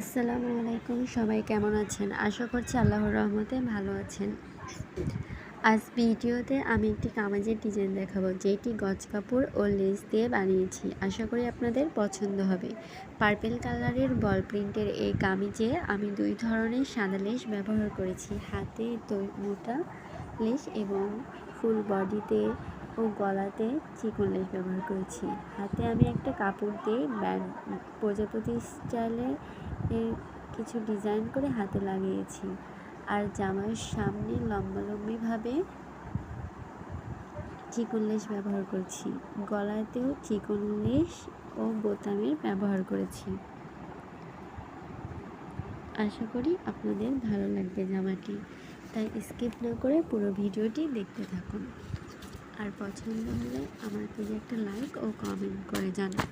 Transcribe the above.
আসসালামু আলাইকুম, সবাই কেমন আছেন? আশা করছি আল্লাহর রহমতে ভালো আছেন। আজ ভিডিওতে আমি একটি কামাজের ডিজাইন দেখাবো, যেটি গজ কাপড় ও লেস দিয়ে বানিয়েছি। আশা করি আপনাদের পছন্দ হবে। পার্পেল কালারের বল প্রিন্টের এই কামিজে আমি দুই ধরনের সাদা লেস ব্যবহার করেছি। হাতে মোটা লেস এবং ফুল বডিতে ও গলাতে চিকন লেস ব্যবহার করেছি। হাতে আমি একটা কাপড় দিয়ে ব্যান্ড প্রজাপতি স্টাইলে কিছু ডিজাইন করে হাতে লাগিয়েছি। আর জামার সামনে লম্বালম্বিভাবে চিকন লেস ব্যবহার করেছি। গলাতেও চিকন লেস ও বোতামের ব্যবহার করেছি। আশা করি আপনাদের ভালো লাগবে জামাটি। তাই স্কিপ না করে পুরো ভিডিওটি দেখতে থাকুন। আর পছন্দ হলে আমার পেজে একটা লাইক ও কমেন্ট করে জানান